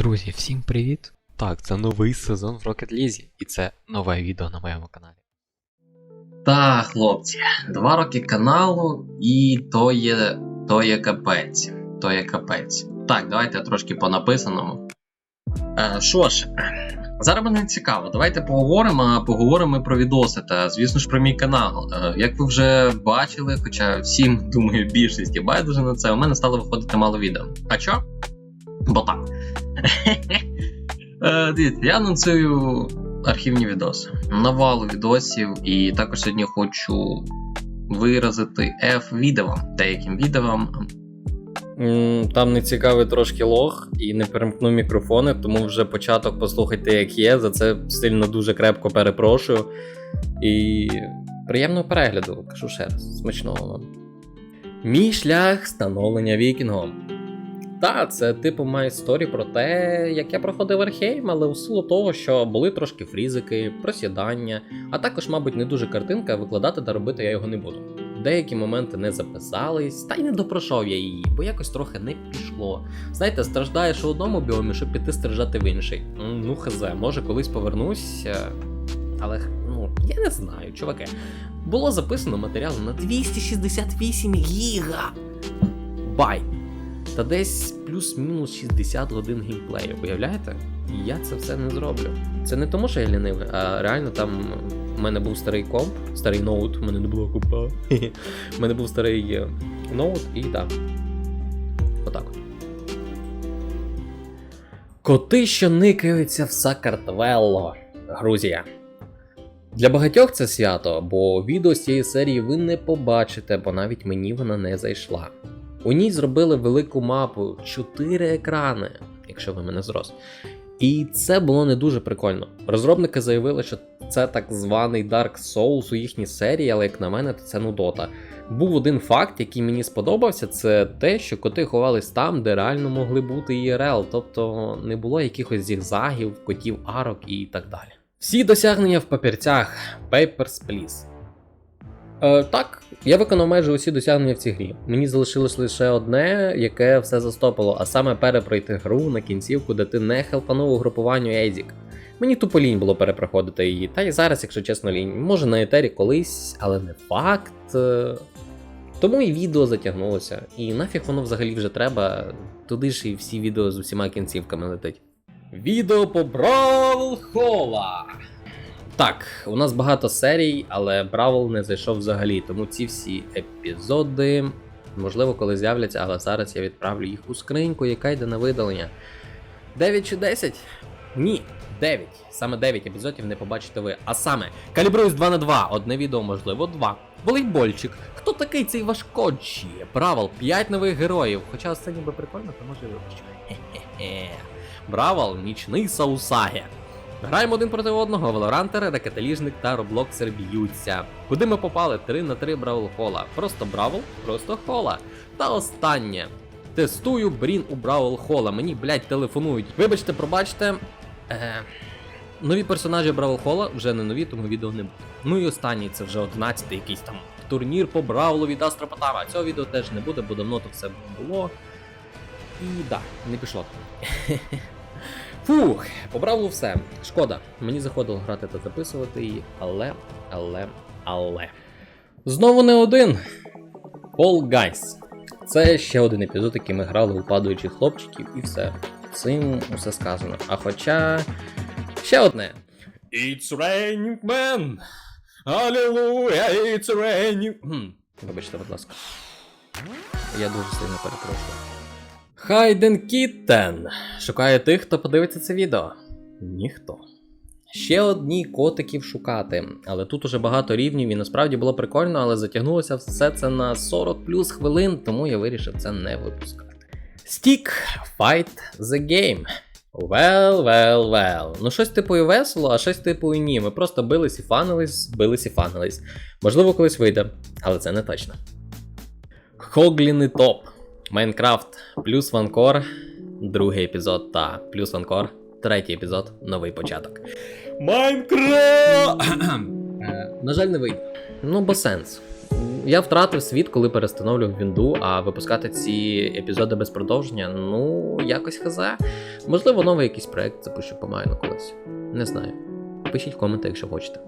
Друзі, всім привіт! Так, це новий сезон в Rocket League, і це нове відео на моєму каналі. Так, хлопці, два роки каналу, і то є, то є капець. То є капець. Так, давайте трошки по написаному. Е, Що ж, зараз мене цікаво. Давайте поговоримо, а поговоримо ми про відоси та, звісно ж, про мій канал. Е, Як ви вже бачили, хоча всім, думаю, більшості байдуже на це, у мене стало виходити мало відео. А чо? Бо так. Е, Дивіться, я анонсую архівні відоси. Навалу відосів, і також сьогодні хочу виразити F відео деяким відео. Там не цікавий трошки лог і не перемкнув мікрофони, тому вже початок послухайте, як є. За це сильно дуже крепко перепрошую. І приємного перегляду, кажу ще раз, смачного вам. Мій шлях становлення вікінгом. Та, це типу має сторі про те, як я проходив Архейм, але у силу того, що були трошки фрізики, просідання, а також, мабуть, не дуже картинка, викладати та робити я його не буду. Деякі моменти не записались, та й не допройшов я її, бо якось трохи не пішло. Знаєте, страждаєш у одному біомі, щоб піти страждати в інший. Ну, хз, може колись повернусь, е, але ну, я не знаю, чуваки. Було записано матеріалу на 268 гіга. Бай! Та десь плюс-мінус 60 годин геймплею, уявляєте? Я це все не зроблю. Це не тому, що я лінивий, а реально там у мене був старий комп, старий ноут, у мене не було компа. У мене був старий е, ноут і так. Отак. от. Коти, що никаються в Сакартвелло, Грузія. Для багатьох це свято, бо відео з цієї серії ви не побачите, бо навіть мені вона не зайшла. У ній зробили велику мапу, 4 екрани, якщо ви мене зрос. І це було не дуже прикольно. Розробники заявили, що це так званий Dark Souls у їхній серії, але як на мене, то це нудота. Був один факт, який мені сподобався, це те, що коти ховались там, де реально могли бути ІРЛ, тобто не було якихось зігзагів, котів арок і так далі. Всі досягнення в папірцях Papers, Please. Е, так, я виконав майже усі досягнення в цій грі. Мені залишилось лише одне, яке все застопило, а саме перепройти гру на кінцівку, де ти не хелпанув угрупуванню Ейзік. Мені тупо лінь було перепроходити її, та й зараз, якщо чесно, лінь. Може на етері колись, але не факт. Е, Тому і відео затягнулося. І нафіг воно взагалі вже треба. Туди ж і всі відео з усіма кінцівками летить. Відео по Бравл Хола. Так, у нас багато серій, але Бравл не зайшов взагалі, тому ці всі епізоди, можливо, коли з'являться, але зараз я відправлю їх у скриньку, яка йде на видалення. 9 чи 10? Ні, 9. Саме 9 епізодів не побачите ви. А саме, калібруюсь 2 на 2, одне відео, можливо, 2. Волейбольчик. Хто такий цей важкоджі? Бравл, 5 нових героїв. Хоча це ніби прикольно, то може. Хе-хе-хе. Бравл, нічний Саусаге. Граємо один проти одного, Валорантери, ракеталіжник та роблоксер б'ються. Куди ми попали? 3 на 3 Бравл Хола. Просто Бравл, просто Хола. Та останнє. Тестую брін у Бравл Хола. Мені, блядь, телефонують. Вибачте, пробачте. Е... Нові персонажі Бравл Хола вже не нові, тому відео не буде. Ну і останній, це вже 11-й якийсь там турнір по Бравлу від Астропотама. Цього відео теж не буде, бо давно то все було. І да, не пішло. Фух, по все. Шкода, мені заходило грати та записувати її, але, але, але. Знову не один. Fall Guys. Це ще один епізод, який ми грали у падаючих хлопчиків, і все. Цим усе сказано. А хоча. Ще одне. It's raining man! Hallelujah, it's raining. Вибачте, будь ласка. Я дуже сильно перепрошую. Хайден Кіттен шукає тих, хто подивиться це відео. Ніхто. Ще одні котиків шукати, але тут уже багато рівнів і насправді було прикольно, але затягнулося все це на 40 плюс хвилин, тому я вирішив це не випускати. Стік Fight the Game. Well, well, well. Ну, щось типу і весело, а щось типу і ні. Ми просто бились і фанились, бились і фанились. Можливо, колись вийде, але це не точно. Хогліни топ. Майнкрафт плюс ванкор, другий епізод та плюс ванкор, третій епізод, новий початок. Майнкрафт! Е, На жаль, не вийде. Ну, бо сенс. я втратив світ, коли перестановлював вінду, а випускати ці епізоди без продовження, ну, якось хазе. Можливо, новий якийсь проект запущу по майну колись. Не знаю. Пишіть в коменти, якщо хочете.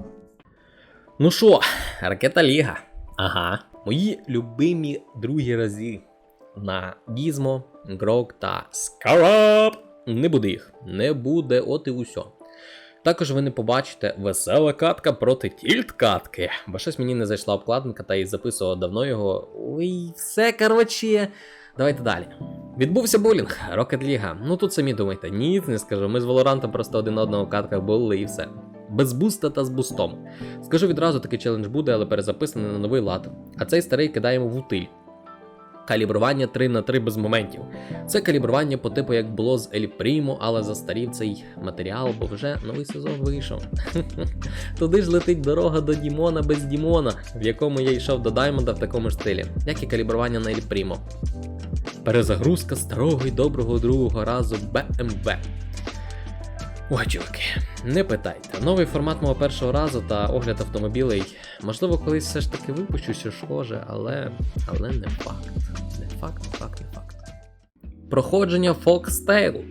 Ну що, ракета Ліга. Ага. Мої любимі другі рази на Гізмо, Грок та Скараб. Не буде їх. Не буде, от і усьо. Також ви не побачите весела катка проти тільт катки. Бо щось мені не зайшла обкладинка та і записував давно його. Ой, все коротше. Давайте далі. Відбувся булінг, Rocket League. Ну тут самі думайте, ні, не скажу. Ми з Valorant просто один одного в катках були і все. Без буста та з бустом. Скажу відразу, такий челендж буде, але перезаписаний на новий лад. А цей старий кидаємо в утиль. Калібрування 3 на 3 без моментів. Це калібрування по типу, як було з Ель Прімо, але застарів цей матеріал, бо вже новий сезон вийшов. Туди ж летить дорога до Дімона без Дімона, в якому я йшов до Даймонда в такому ж стилі, як і калібрування на Ель Прімо. Перезагрузка старого і доброго другого разу BMW. Чуваки, не питайте. Новий формат мого першого разу та огляд автомобілей. Можливо, колись все ж таки випущу, що схоже, але. але не факт. Не факт, не факт, не факт. Проходження Foxtail.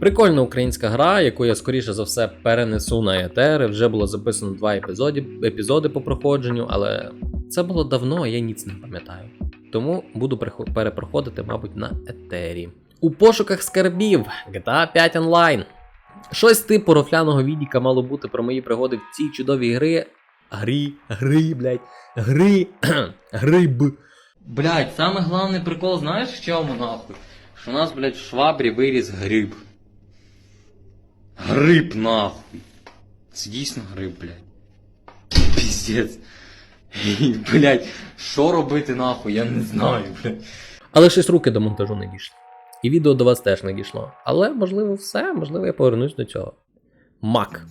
Прикольна українська гра, яку я скоріше за все перенесу на етери. Вже було записано два епізоди, епізоди по проходженню, але це було давно, а я ніц не пам'ятаю. Тому буду перепроходити, мабуть, на етері. У пошуках скарбів GTA 5 Online. Щось типу рофляного відіка мало бути про мої пригоди в цій чудовій гри. Грі, гри, блядь, гри, гриб. Блять, саме головний прикол, знаєш в чому нахуй? Що у нас, блять, в швабрі виріс гриб. Гриб нахуй. Це дійсно гриб, блять. Піздець. Блять, що робити нахуй, я не знаю, блять. Але щось руки до монтажу не дійшли. І відео до вас теж не дійшло. Але можливо все, можливо, я повернусь до цього. Мак.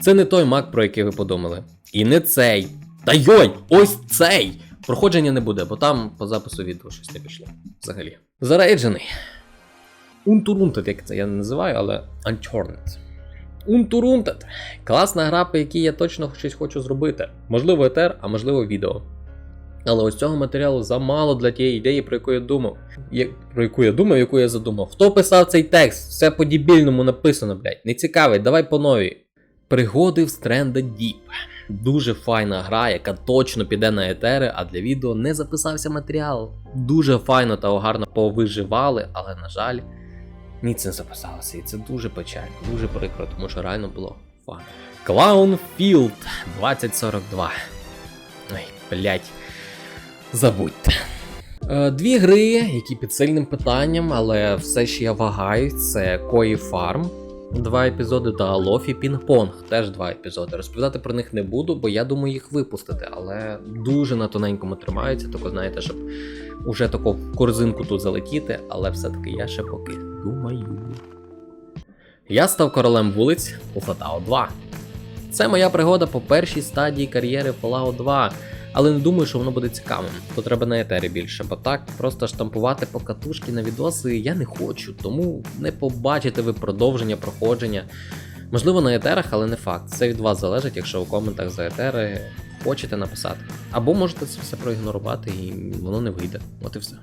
Це не той мак, про який ви подумали. І не цей. Та йой! Ось цей! Проходження не буде, бо там по запису відео щось не пішло. Взагалі. Зарейджений. Унтурунтед, як це я не називаю, але Unturned. Унтурунтед. Класна гра, по якій я точно щось хочу зробити. Можливо, етер, а можливо, відео. Але ось цього матеріалу замало для тієї ідеї, про яку я думав. Я, про яку я думав, яку я задумав. Хто писав цей текст? Все по-дібільному написано, блядь. Не цікавий, давай по новій. Пригоди в Stranded Deep. Дуже файна гра, яка точно піде на етери, а для відео не записався матеріал. Дуже файно та гарно повиживали, але, на жаль, ніц не записалося. І це дуже печально, дуже прикро, тому що реально було файно. Clownfield 2042. Ой, блядь. Забудьте. Е, Дві гри, які під сильним питанням, але все ще я вагаюсь, це Кої Farm, два епізоди, та Лофі Пінг-Понг, теж два епізоди. Розповідати про них не буду, бо я думаю їх випустити, але дуже на тоненькому тримаються, тако знаєте, щоб уже таку корзинку тут залетіти, але все-таки я ще поки думаю. Я став королем вулиць у Fallout 2. Це моя пригода по першій стадії кар'єри Fallout 2. Але не думаю, що воно буде цікавим. То треба на етері більше, бо так просто штампувати по катушки на відоси я не хочу, тому не побачите ви продовження проходження. Можливо, на етерах, але не факт. Це від вас залежить, якщо у коментах за етери хочете написати. Або можете це все проігнорувати і воно не вийде. От і все.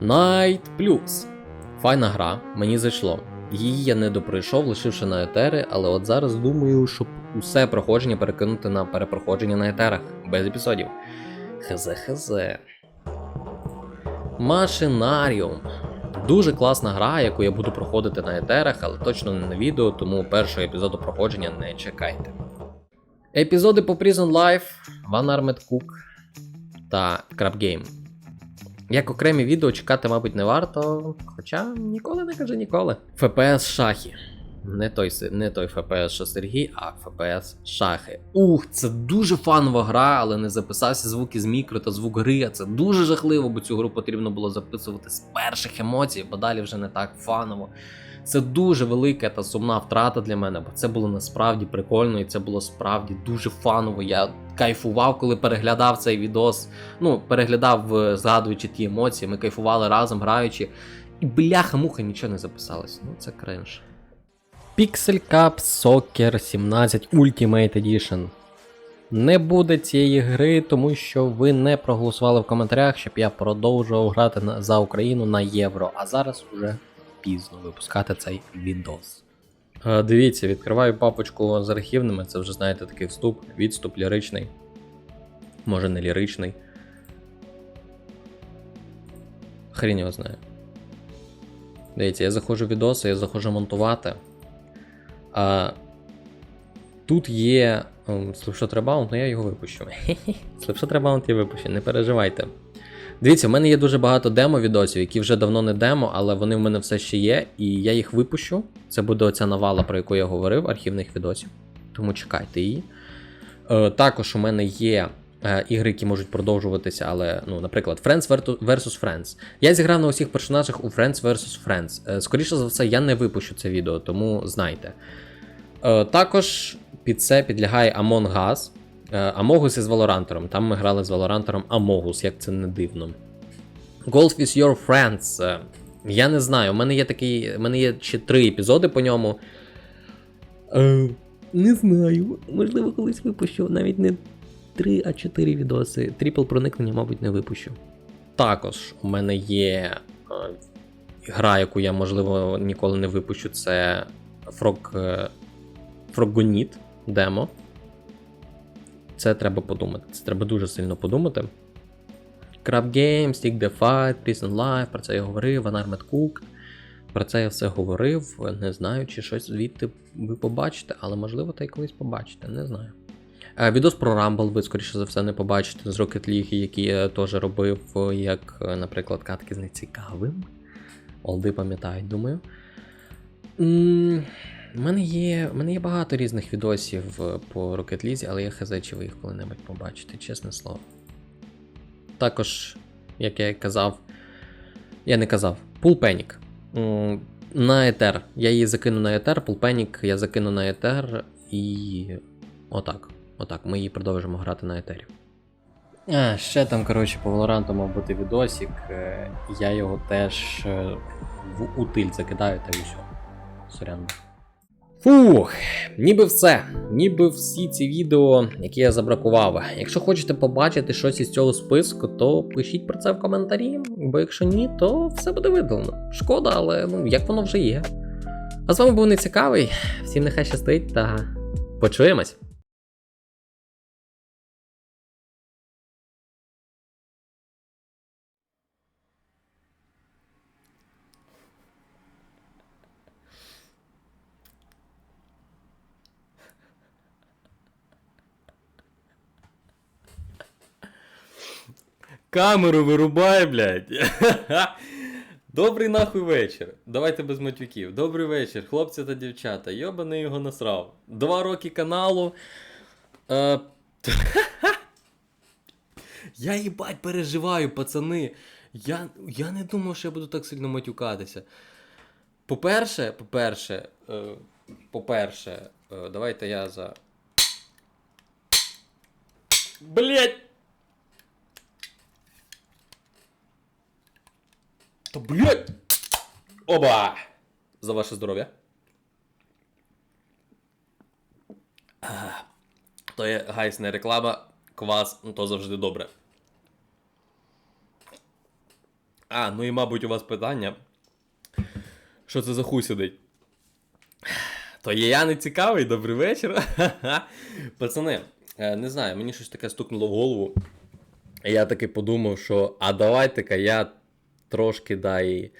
Night Plus. Файна гра, мені зайшло. Її я не допройшов, лишивши на етери, але от зараз думаю, щоб усе проходження перекинути на перепроходження на етерах, без епізодів. Хз хз. Машинаріум. Дуже класна гра, яку я буду проходити на етерах, але точно не на відео, тому першого епізоду проходження не чекайте. Епізоди по Prison Life, One Armed Cook та Crab Game. Як окремі відео чекати, мабуть, не варто, хоча ніколи не кажи ніколи. ФПС шахи. Не той, не той ФПС, що Сергій, а ФПС шахи. Ух, це дуже фанова гра, але не записався звук із мікро та звук гри. а Це дуже жахливо, бо цю гру потрібно було записувати з перших емоцій, бо далі вже не так фаново. Це дуже велика та сумна втрата для мене, бо це було насправді прикольно і це було справді дуже фаново. Я кайфував, коли переглядав цей відос. Ну, переглядав, е, згадуючи ті емоції, ми кайфували разом, граючи. І бляха-муха нічого не записалось. Ну, це кринж. Pixel Cup Soccer 17 Ultimate Edition. Не буде цієї гри, тому що ви не проголосували в коментарях, щоб я продовжував грати за Україну на євро. А зараз вже пізно випускати цей відос. Е, дивіться, відкриваю папочку з архівними. Це вже знаєте такий вступ, відступ ліричний. Може не ліричний. Хрін його знає. Дивіться, я заходжу в відоси, я заходжу монтувати. А, тут є ем, слепшот ребаунд, але я його випущу. слепшот ребаунд я випущу, не переживайте. Дивіться, в мене є дуже багато демо-відосів, які вже давно не демо, але вони в мене все ще є, і я їх випущу. Це буде оця навала, про яку я говорив, архівних відосів. Тому чекайте її. Е, також у мене є е, ігри, які можуть продовжуватися, але, ну, наприклад, Friends vs. Friends. Я зіграв на усіх персонажах у Friends vs. Friends. Е, скоріше за все, я не випущу це відео, тому знайте. Також під це підлягає Among Us. Е, Amogus із Valorant. Там ми грали з Valorant Amogus, як це не дивно. Golf with your friends. Е, Я не знаю, у мене є такий. У мене є ще три епізоди по ньому. Е, не знаю. Можливо, колись випущу. Навіть не 3, а 4 відоси. Тріпл проникнення, мабуть, не випущу. Також у мене є гра, яку я, можливо, ніколи не випущу. Це Frog, е, демо. Це треба подумати. Це треба дуже сильно подумати. Crab Games, Stick the Fight, Prison Life, про це я говорив, Unarmed Cook. Про це я все говорив. Не знаю, чи щось звідти ви побачите, але можливо та й колись побачите, не знаю. Е, Відос про Rumble ви, скоріше за все, не побачите з Rocket League, який я теж робив, як, е, наприклад, катки з нецікавим. Олди пам'ятають, думаю. У мене є, у мене є багато різних відосів е, по Rocket League, але я хз, чи ви їх коли-небудь побачите, чесне слово. Також, як я казав, я не казав, Pool Panic. На етер. Я її закину на етер, Pool Panic я закину на етер і. Отак. Отак. Ми її продовжимо грати на етері. А, ще там, коротше, по Valorant мав бути відосик. е, Я його теж е, в утиль закидаю та і все. Сорян. Фух, ніби все. Ніби всі ці відео, які я забракував. Якщо хочете побачити щось із цього списку, то пишіть про це в коментарі, бо якщо ні, то все буде видалено. Шкода, але ну як воно вже є. А з вами був нецікавий. Всім нехай щастить та почуємось. Камеру вирубай, блядь. Добрий нахуй вечір. Давайте без матюків. Добрий вечір, хлопці та дівчата. Йобаний його насрав. Два роки каналу. Е... Я їбать переживаю, пацани. Я, я не думав, що я буду так сильно матюкатися. По-перше, по-перше, е, по-перше, е, давайте я за. Блять! Та блять! Оба! За ваше здоров'я. То є гайс не реклама, квас, ну то завжди добре. А, ну і мабуть у вас питання. Що це за хуй сидить? То є я не цікавий, добрий вечір. Пацани, е, не знаю, мені щось таке стукнуло в голову. І я таки подумав, що а давайте-ка я трошки дай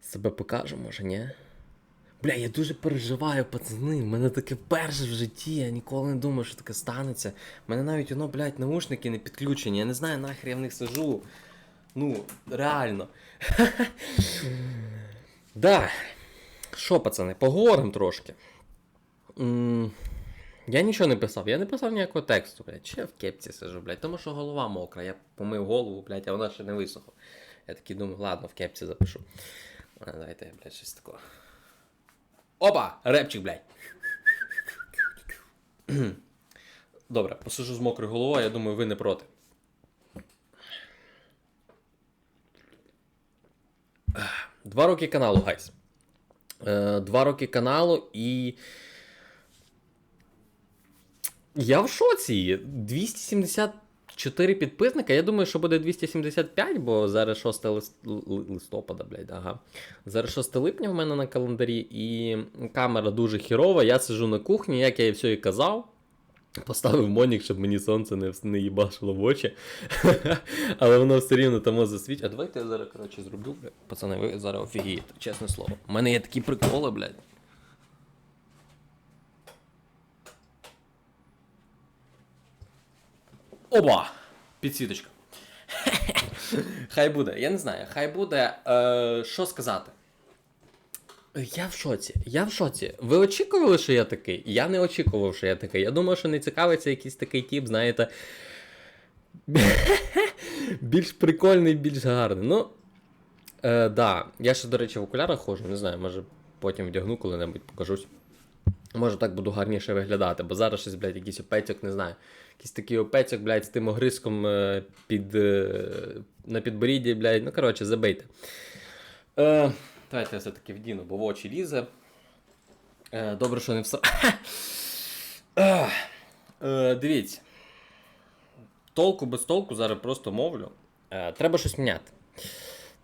себе покажу, може, ні? Бля, я дуже переживаю, пацани. В мене таке перше в житті, я ніколи не думав, що таке станеться. У мене навіть воно, блядь, наушники не підключені. Я не знаю, нахер я в них сижу. Ну, реально. Да. Що, пацани, поговоримо трошки. Я нічого не писав, я не писав ніякого тексту, блядь. Я в кепці сижу, блядь, тому що голова мокра. Я помив голову, блядь, а вона ще не висохла. Я такий думаю, ладно, в кепці запишу. Давайте блядь, щось такого. Опа! Репчик, блядь. Добре, посижу з мокрою головою, я думаю, ви не проти. Два роки каналу, гайс. Е, Два роки каналу і. Я в шоці. 274 підписника. Я думаю, що буде 275, бо зараз 6 лист... листопада, блядь, ага. Зараз 6 липня в мене на календарі, і камера дуже хірова. Я сижу на кухні, як я і все і казав. Поставив монік, щоб мені сонце не, не їбашило в очі. Але воно все рівно тому засвіч. А давайте я зараз, коротше, зроблю, блядь. Пацани, ви зараз офігієте, чесне слово. У мене є такі приколи, блядь. Оба! Підсвіточка. хай буде, я не знаю, хай буде. Е, що сказати? Я в шоці. Я в шоці. Ви очікували, що я такий? Я не очікував, що я такий. Я думав, що не цікавиться якийсь такий тип, знаєте. більш прикольний, більш гарний. Ну. Е, да. Я ще, до речі, в окулярах ходжу, не знаю, може потім вдягну коли-небудь покажусь. Може так буду гарніше виглядати, бо зараз щось, блядь, якийсь опецьок, не знаю. Якийсь такий опецьок, блядь, з тим огризком е, під, е, на підборідді, блядь. Ну, коротше, забийте. Е, давайте я все-таки вдіну, бо в очі лізе. Е, добре, що не все. е, дивіться. Толку без толку зараз просто мовлю. Е, треба щось міняти.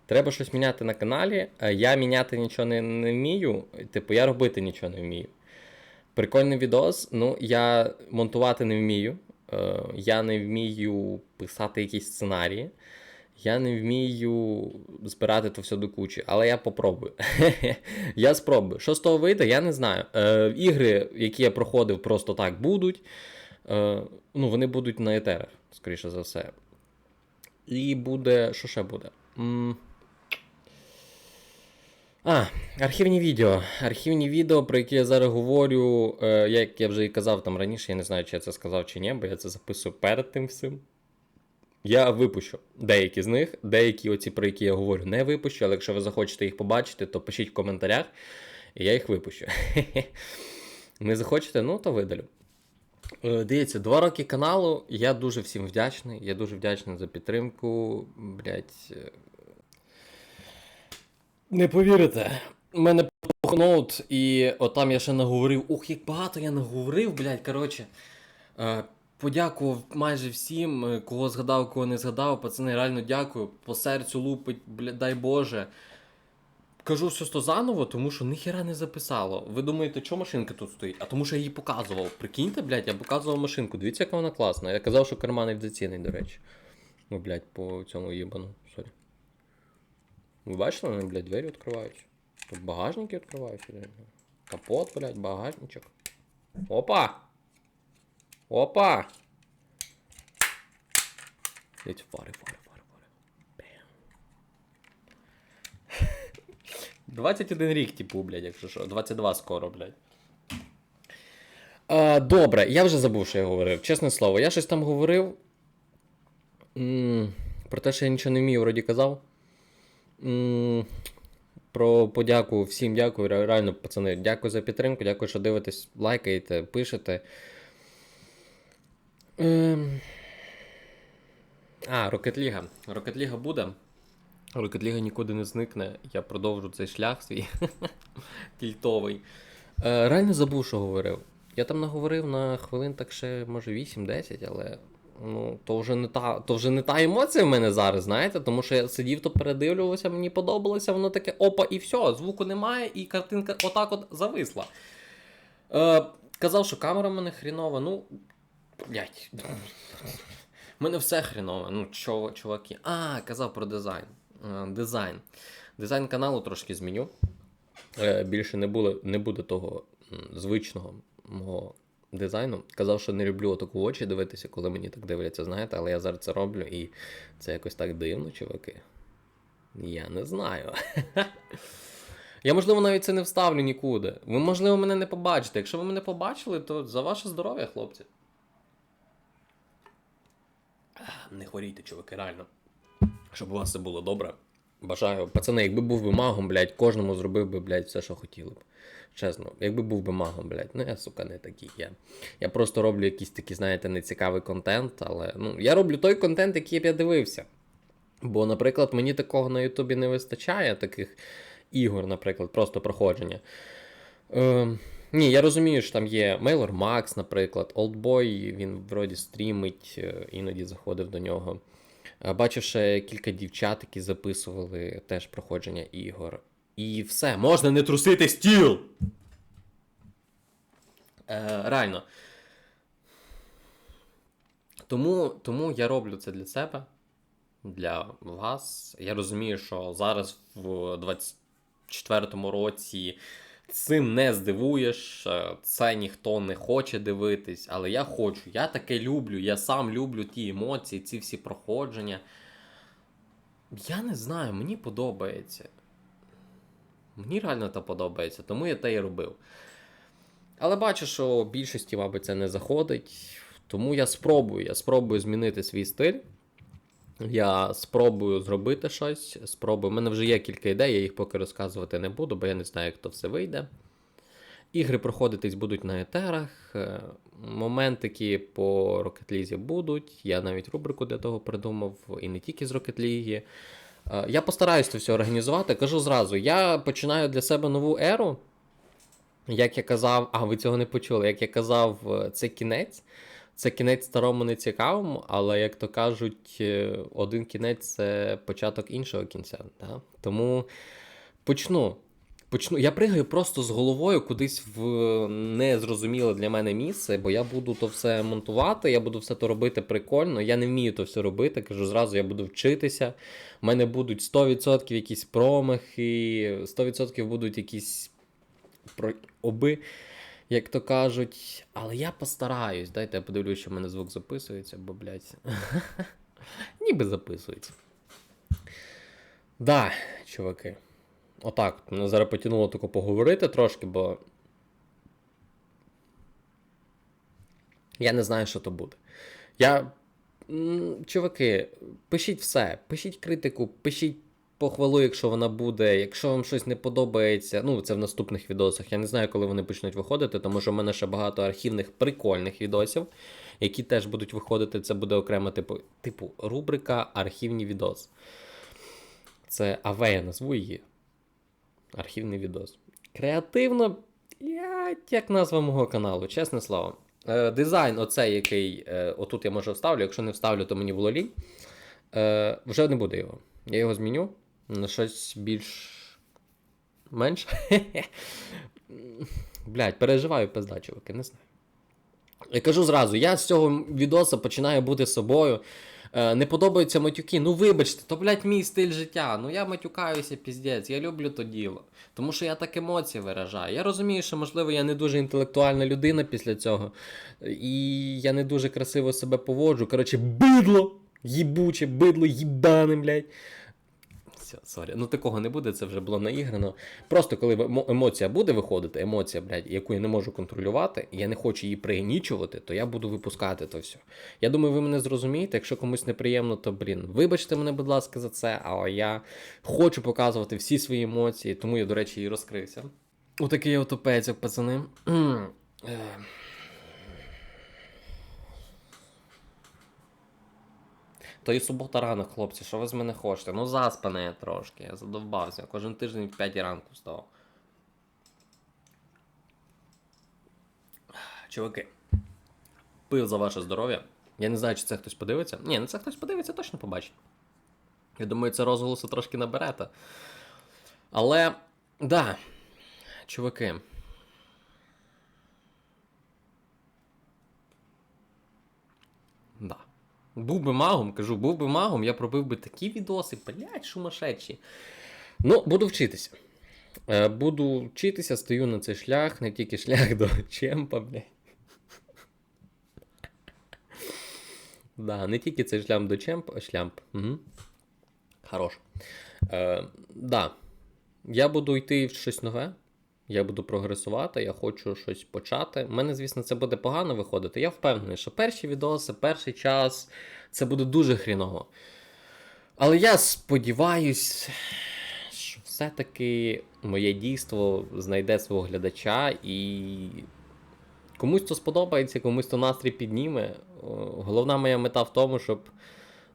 Треба щось міняти на каналі. Е, Я міняти нічого не, не вмію. Типу, я робити нічого не вмію. Прикольний відос. Ну, я монтувати не вмію. Е, я не вмію писати якісь сценарії. Я не вмію збирати то все до кучі, але я попробую. я спробую. Що з того вийде, я не знаю. Е, ігри, які я проходив, просто так будуть. Е, ну, вони будуть на етерах, скоріше за все. І буде. Що ще буде? М, а, архівні відео. Архівні відео, про які я зараз говорю, е, як я вже і казав там раніше, я не знаю, чи я це сказав чи ні, бо я це записую перед тим всім. Я випущу деякі з них, деякі, оці, про які я говорю, не випущу, але якщо ви захочете їх побачити, то пишіть в коментарях, і я їх випущу. Не захочете, ну то видалю. Е, Дивіться, два роки каналу. Я дуже всім вдячний. Я дуже вдячний за підтримку. Блять. Не повірите. У мене ноут, і отам я ще наговорив. Ух, як багато я наговорив, блядь, коротше. Е, подякував майже всім, е, кого згадав, кого не згадав. Пацани, реально дякую. По серцю лупить, блядь, дай Боже. Кажу все то заново, тому що ніхіра не записало. Ви думаєте, чому машинка тут стоїть? А тому що я її показував. Прикиньте, блядь, я показував машинку. Дивіться, яка вона класна. Я казав, що карман авіаційний, до речі. Ну, блядь, по цьому їбану. Сорі. Ви бачили, вони, блядь, двері відкриваються. Тут багажники відкриваються. блядь. Капот, блядь, багажничок. Опа! Опа! Дивіться, фари, фари, фари, фари. Бем. 21 рік, типу, блядь, якщо що. 22 скоро, блядь. А, добре, я вже забув, що я говорив. Чесне слово, я щось там говорив. М, Про те, що я нічого не вмію, вроді казав. Про подяку всім дякую. Реально, пацани, дякую за підтримку, дякую, що дивитесь, лайкаєте, пишете. Ем... А. Rocket League буде. League нікуди не зникне. Я продовжу цей шлях свій кільтовий. Е, реально забув, що говорив. Я там наговорив на хвилин так ще, може, 8-10, але ну, то вже не та, то вже не та емоція в мене зараз, знаєте, тому що я сидів, то передивлювався, мені подобалося, воно таке опа, і все, звуку немає, і картинка отак от зависла. Е, казав, що камера в мене хрінова, ну. Блять. У мене все хрінове. Ну, чо, чуваки. А, казав про дизайн. Е, Дизайн. Дизайн каналу трошки зміню. Е, Більше не буде, не буде того звичного мого дизайну. Казав, що не люблю отаку очі дивитися, коли мені так дивляться, знаєте, але я зараз це роблю і це якось так дивно, чуваки. Я не знаю. Я, можливо, навіть це не вставлю нікуди. Ви, можливо, мене не побачите. Якщо ви мене побачили, то за ваше здоров'я, хлопці. Не хворійте, чуваки, реально. Щоб у вас все було добре. Бажаю, пацани, якби був би магом, блядь, кожному зробив би, блядь, все, що хотіли б. Чесно, якби був би магом, блядь. Ну я, сука, не такий. Я, я просто роблю якийсь такий, знаєте, нецікавий контент, але ну, я роблю той контент, який б я дивився. Бо, наприклад, мені такого на Ютубі не вистачає, таких ігор, наприклад, просто проходження. Е, Ні, я розумію, що там є Mailer Max, наприклад, Oldboy, він вроді стрімить, е, іноді заходив до нього. Бачив ще кілька дівчат, які записували теж проходження ігор. І все, можна не трусити стіл! Е, реально. Тому, тому я роблю це для себе, для вас. Я розумію, що зараз в 24-му році цим не здивуєш, е, це ніхто не хоче дивитись, але я хочу, я таке люблю, я сам люблю ті емоції, ці всі проходження. Я не знаю, мені подобається. Мені реально це подобається, тому я те і робив. Але бачу, що більшості, мабуть, це не заходить. Тому я спробую. Я спробую змінити свій стиль. Я спробую зробити щось. Спробую. У мене вже є кілька ідей, я їх поки розказувати не буду, бо я не знаю, як то все вийде. Ігри проходитись будуть на етерах. е, Моментики по Rocket League будуть. Я навіть рубрику для того придумав, і не тільки з Rocket League. Е, Я постараюсь це все організувати. Кажу зразу, я починаю для себе нову еру. Як я казав, а ви цього не почули. Як я казав, е, це кінець. Це кінець старому не цікавому, але як то кажуть, е, один кінець це початок іншого кінця. Да? Тому почну. Почну. Я пригаю просто з головою кудись в незрозуміле для мене місце, бо я буду то все монтувати, я буду все то робити прикольно. Я не вмію то все робити. Кажу зразу, я буду вчитися. У мене будуть 100% якісь промахи, 100% будуть якісь про... оби, як то кажуть. Але я постараюсь. Дайте я подивлюсь, що в мене звук записується, бо, блядь. Ніби записується. Да, чуваки. Отак, мене зараз потягнуло тако поговорити трошки, бо. Я не знаю, що то буде. Я. Чуваки, пишіть все, пишіть критику, пишіть похвалу, якщо вона буде. Якщо вам щось не подобається, ну це в наступних відосах. Я не знаю, коли вони почнуть виходити, тому що в мене ще багато архівних прикольних відосів, які теж будуть виходити. Це буде окремо, типу, типу рубрика архівні відоси. Це АВ я назву її. Архівний відос. Креативно, як назва мого каналу, чесне слово. Е, дизайн, оцей, який е, отут я може вставлю, якщо не вставлю, то мені було лінь. Е, вже не буде його. Я його зміню на щось більш. менше. Блядь, переживаю пизда, чуваки, не знаю. Я кажу зразу, я з цього відоса починаю бути собою. Е, не подобаються матюки. Ну вибачте, то, блядь, мій стиль життя. Ну я матюкаюся, піздець, я люблю то діло. Тому що я так емоції виражаю. Я розумію, що, можливо, я не дуже інтелектуальна людина після цього. І я не дуже красиво себе поводжу. Коротше, бидло! Їбуче, бидло, їбане, блядь. Все, сорі. Ну такого не буде, це вже було наіграно. Просто коли емоція буде виходити, емоція, блядь, яку я не можу контролювати, я не хочу її пригнічувати, то я буду випускати то все. Я думаю, ви мене зрозумієте. Якщо комусь неприємно, то блін, вибачте мене, будь ласка, за це, але я хочу показувати всі свої емоції, тому я, до речі, і розкрився. Отакий отопецьок, пацани. То і субота ранок, хлопці, що ви з мене хочете? Ну заспане я трошки, я задовбався. Кожен тиждень в 5 ранку встав. Чуваки, пив за ваше здоров'я. Я не знаю, чи це хтось подивиться. Ні, ну це хтось подивиться, точно побачить. Я думаю, це розголосу трошки наберете. Але, да, чуваки. Да. Був би магом, кажу, був би магом, я пробив би такі відоси, блядь, шумашечі. Ну, буду вчитися. Е, буду вчитися, стою на цей шлях, не тільки шлях до чемпа, блядь. Да, не тільки цей шлях до чемпа, а шлямп. Угу. Хорош. Е, да. Я буду йти в щось нове. Я буду прогресувати, я хочу щось почати. У мене, звісно, це буде погано виходити. Я впевнений, що перші відоси, перший час це буде дуже хріново. Але я сподіваюсь, що все-таки моє дійство знайде свого глядача і комусь то сподобається, комусь то настрій підніме. Головна моя мета в тому, щоб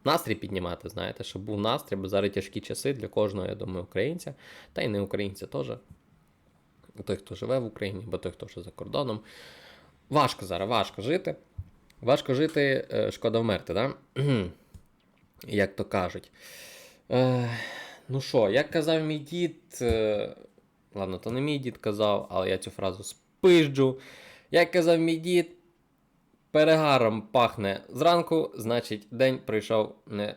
настрій піднімати, знаєте, щоб був настрій, бо зараз тяжкі часи для кожного, я думаю, українця, та й не українця теж. Той, хто живе в Україні, або той, хто вже за кордоном. Важко зараз, важко жити. Важко жити, е, шкода вмерти, да? як то кажуть. Е, ну що, як казав мій дід, е, ладно, то не мій дід казав, але я цю фразу спижджу. Як казав мій дід, перегаром пахне зранку, значить, день пройшов не.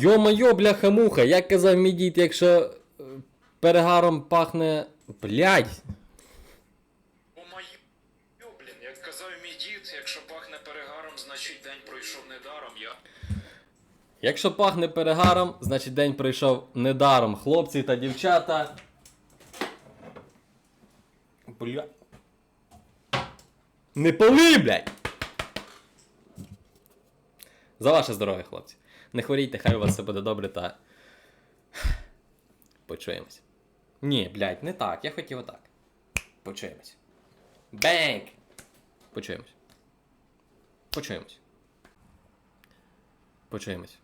Йо-майо, бляха-муха, як казав мій дід, якщо е, перегаром пахне. Блядь. Йо-майо, блін, як казав мій дід, якщо пахне перегаром, значить день пройшов недаром. Я Якщо пахне перегаром, значить день пройшов недаром. Хлопці та дівчата. Бля. Не пали, блядь! За ваше здоров'я, хлопці. Не хворійте, хай у вас все буде добре та. Почуємось. Ні, блядь, не так. Я хотів отак. Почуємось. Бенк! Почуємось. Почуємось. Почуємось.